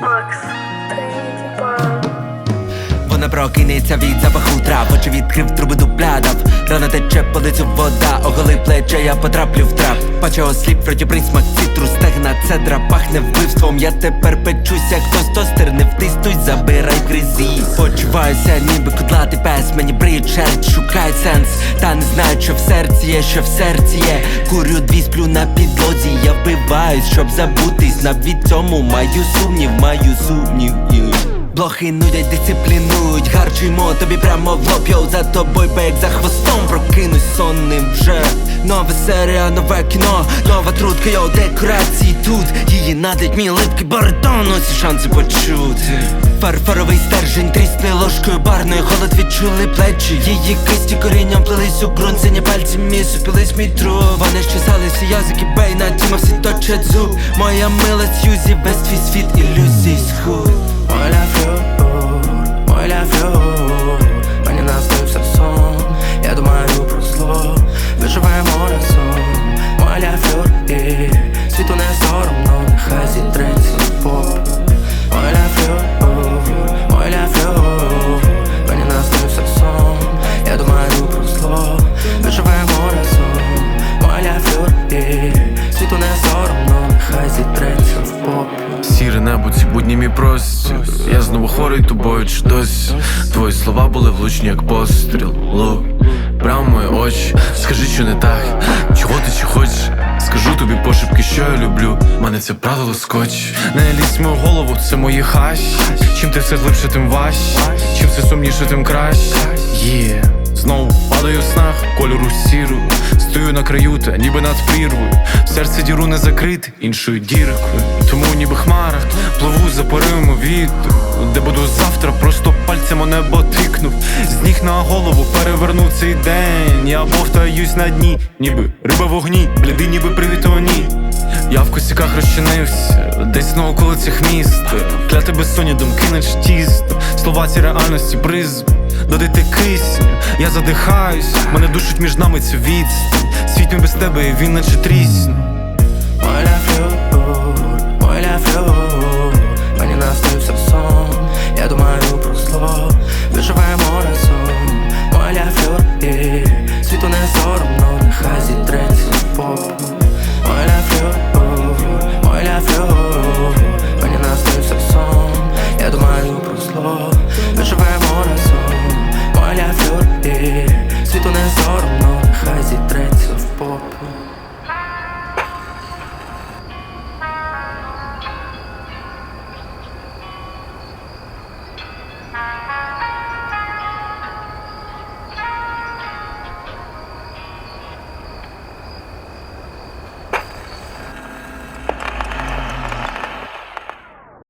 Макс, Вона прокинеться від запаху трав Очі відкрив труби дуплядав Рана тече по лицю вода, оголи плече, я потраплю в трап. Паче осліп, роті присмак, цитрус, стегна цедра пахне вбивством. Я тепер печусь, як хтось тостер Не втиснусь, забирай гризі. Почуваюся, ніби кудлатий пес. Мені бриють шукай сенс. Та не знаю, що в серці є, що в серці є. Курю дві сплю на підлозі. Я вбиваюсь, щоб забутись. Навіть цьому маю сумнів, маю сумнів. Блохи нудять, дисциплінують, гарчуємо тобі прямо в лоб. Йоу, за тобою бек за хвостом прокинусь сонним вже Нова серія, нове кіно, нова трутка, йоу, декорації тут. Її надить мій липкий баритон, ось і шанси почути. Фарфоровий стержень, трісне ложкою барною Холод відчули плечі, її кисті корінням плелись у ґрунт Сині пальці мій супились мій труп. Вони щесали всі язики, бей на тіма всі точать зуб. Моя мила Сьюзі, весь твій світ ілюзій схуд. Мой ля флюр, мой Світу не соромно, нехай зітреться в поп Сіре небо, ці будні мій простір. Я знову хворий тобою чи досі? Твої слова були влучні, як постріл Лук, прямо мої очі. Скажи, що не так, чого ти чи хочеш? Скажу тобі пошепки, що я люблю. Мене це правило скотч Не лізь мою голову, це мої хащі. Чим ти все глибше, тим важче. Чим все сумніше, тим краще. Є. Знову падаю в снах, кольору сіру Стою на краю та ніби над прірвою. В серці діру не закрити іншою діркою. Тому ніби хмара пливу за поривами вітру. Де буду завтра, просто пальцем у небо тикнув З ніг на голову перевернув цей день. Я бовтаюсь на дні, ніби риба вогні, блідий, ніби привітоні я в косяках розчинився, десь на околицях міста. Кляти безсонні думки, наче тісто. Слова ці реальності призм Додати кисню, я задихаюсь, мене душить між нами цю відстань. Світ мій без тебе, він наче трісну